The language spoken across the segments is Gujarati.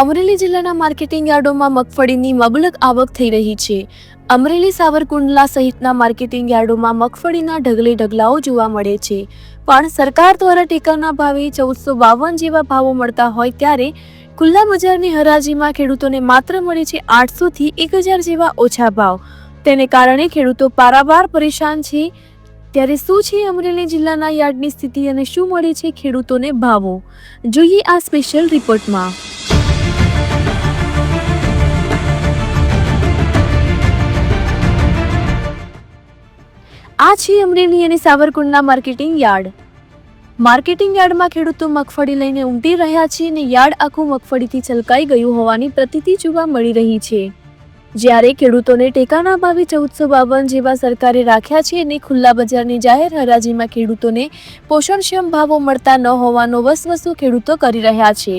અમરેલી જિલ્લાના માર્કેટિંગ યાર્ડોમાં મગફળીની મબલક આવક થઈ રહી છે. અમરેલી સાવરકુંડલા સહિતના માર્કેટિંગ યાર્ડોમાં મગફળીના ઢગલે ઢગલાઓ જોવા મળે છે. પણ સરકાર દ્વારા ટેકાના ભાવે ચૌદસો બાવન જેવા ભાવો મળતા હોય ત્યારે ખુલ્લા બજારની હરાજીમાં ખેડૂતોને માત્ર મળે છે આઠસોથી એક હજાર જેવા ઓછા ભાવ. તેને કારણે ખેડૂતો પારાવાર પરેશાન છે. ત્યારે શું છે અમરેલી જિલ્લાના યાર્ડની સ્થિતિ અને શું મળે છે ખેડૂતોને ભાવો? જોઈએ આ સ્પેશિયલ રિપોર્ટમાં આ છે અમરેલી અને સાવરકુંડના માર્કેટિંગ યાર્ડ. માર્કેટિંગ યાર્ડમાં ખેડૂતો મગફળી લઈને ઉમટી રહ્યા છે અને યાર્ડ આખું મગફળીથી છલકાઈ ગયું હોવાની પ્રતીતિ જોવા મળી રહી છે. જ્યારે ખેડૂતોને ટેકાના ભાવે ચૌદસો બાવન જેવા સરકારે રાખ્યા છે અને ખુલ્લા બજારની જાહેર હરાજીમાં ખેડૂતોને પોષણક્ષમ ભાવો મળતા ન હોવાનો વસવસો ખેડૂતો કરી રહ્યા છે.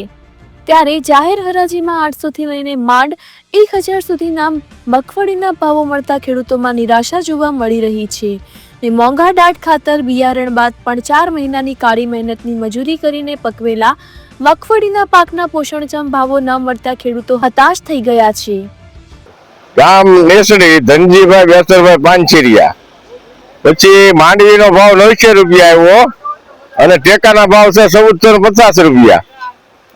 ત્યારે જાહેર હરાજીમાં આઠસોથી લઈને માંડ એક હજાર સુધીના મગફળીના ભાવો મળતા ખેડૂતોમાં નિરાશા જોવા મળી રહી છે. ને મોંઘા દાટ ખાતર, બિયારણ બાદ પણ ચાર મહિનાની કાળી મહેનતની મજૂરી કરીને પકવેલા મગફળીના પાકના પોષણક્ષમ ભાવો ન મળતા ખેડૂતો હતાશ થઈ ગયા છે. ગામ નેસડી, ધનજીભાઈ બેસરભાઈ પાનચીરિયા પછી માંડવીનો ભાવ નવસો રૂપિયા આવ્યો અને ટેકાના ભાવ છે ચૌદસો પચાસ રૂપિયા.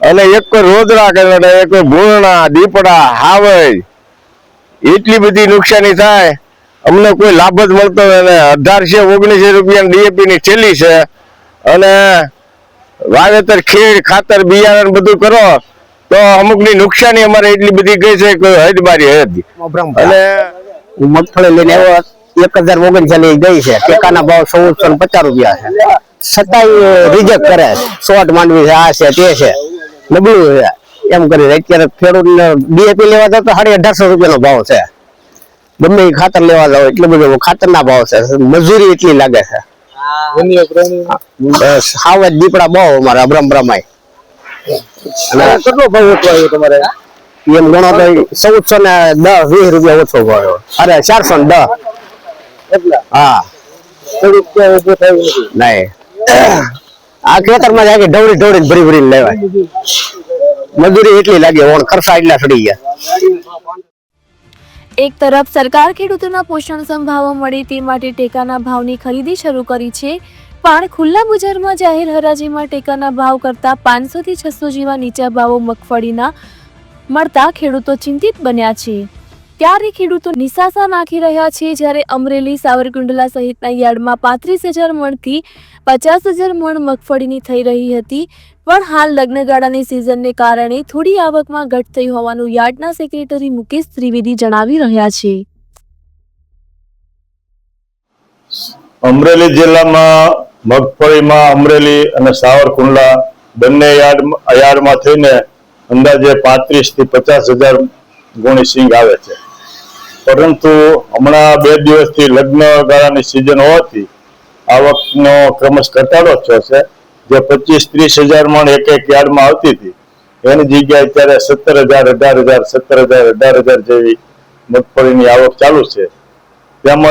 અને એક કોઈ રોદરા કરે એક કોઈ ભૂરણા, દીપડા હાવઈ એટલી બધી નુકસાની થાય. અમને કોઈ લાભ જ મળતો અને અઢારસો ઓગણીસો રૂપિયા ડીએપી ની થેલી છે. અને વાવેતર ખીર ખાતર, બિયારણ બધું કરો, તો અમુકની નુકસાની અમારે એટલી બધી ગઈ છે કે હદ બારી હદ. અને મગફળી લઈને આવ્યો, એક હજાર ઓગણચાલીસ ગઈ છે. ટેકાના ભાવ ચૌદસો ને પચાસ રૂપિયા છે. છતાંય રિજેક્ટ કરે શોર્ટ માંડવી છે, આ છે, તે છે. નબળું છે એમ કરી અત્યારે ખેડૂતને ડીએપી લેવા જાવ તો સાડી અઢારસો રૂપિયાનો ભાવ છે. ગમે એ ખાતર લેવા જાવ એટલું ખાતર ખાતરના ભાવ છે. મજૂરી એટલી લાગે છે. સાવ દીપડા બહુ અમારે અબ્રમબ્રમાય અને કેટલો ભાવ ઓછો આવ્યો તમારે? એમ ગણો તો ચૌદસો ને દસ વીસ રૂપિયા ઓછો ભાવ અરે ચારસો ને દસ. હા. નહીં. આ ખેતરમાં જાય કે ઢવળી ભરી ભરીને લેવાય. મજૂરી એટલી લાગે, ઓણ ખર્ચા એટલા સડી ગયા. એક તરફ સરકાર ખેડૂતોના પોષણ સંભાવો મળે તે માટે ટેકાના ભાવની ખરીદી શરૂ કરી છે. પણ ખુલ્લા બજારમાં જાહેર હરાજીમાં ટેકાના ભાવ કરતાં પાંચસોથી છસો જેવા નીચા ભાવો મગફળીના મળતા ખેડૂતો ચિંતિત બન્યા છે. ત્યારે ખેડૂતો નિશાસા નાખી રહ્યા છે જ્યારે અમરેલી, સાવરકુંડલા સહિતના યાર્ડમાં પાંત્રીસ હજાર મણથી પચાસ હજાર મણ મગફળીની થઈ રહી હતી. પણ હાલ લગ્નગાળાની સિઝનને કારણે થોડી આવકમાં ઘટ થઈ હોવાનું યાર્ડના સેક્રેટરી મુકેશ ત્રિવેદી જણાવી રહ્યા છે. અમરેલી જિલ્લામાં મગફળીમાં અમરેલી અને સાવરકુંડલા બંને યાર્ડ યાર્ડમાં થઈને અંદાજે પાંત્રીસથી પચાસ હજાર ગુણી સિંગ આવે છે. પરંતુ હમણાં બે દિવસથી લગ્ન ગાળાની સિઝન હોવાથી આવકનો ક્રમશ ઘટાડો થયો છે. જે પચીસ ત્રીસ હજાર મણ એક એક યાર્ડમાં આવતી હતી. એની જગ્યાએ અત્યારે સત્તર હજાર, અઢાર હજાર, સત્તર હજાર, અઢાર હજાર જેવી મગફળીની આવક ચાલુ છે. તેમજ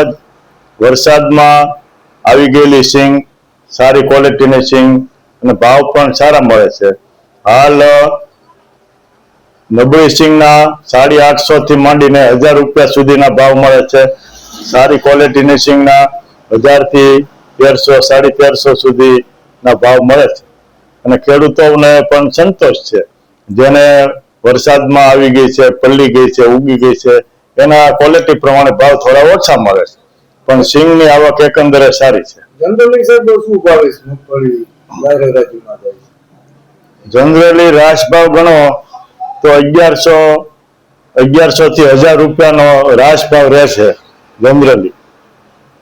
વરસાદમાં આવી ગયેલી સિંગ, સારી ક્વોલિટીની સિંગ અને ભાવ પણ સારા મળે છે. હાલ નબળી સિંગના સાડી આઠસો થી માંડીને હજાર રૂપિયા સુધીના ભાવ મળે છે. સારી ક્વોલિટીની સિંગના હજારથી તેરસો સાડી તેરસો સુધીના ભાવ મળે છે. અને ખેડૂતોને પણ સંતોષ છે. જેને વરસાદમાં આવી ગઈ છે પલ્લી ગઈ છે ઉગી ગઈ છે એના ક્વોલિટી પ્રમાણે ભાવ થોડા ઓછા મળે છે. પણ સિંગની આવક એકંદરે સારી છે. જનરલી સાહેબ શું ભાવે છે? મગફળી જનરલી રાસ ભાવ ગણો તો અગિયારસો અગિયારસો થી હજાર રૂપિયાનો રાસ ભાવ રહેશે જનરલી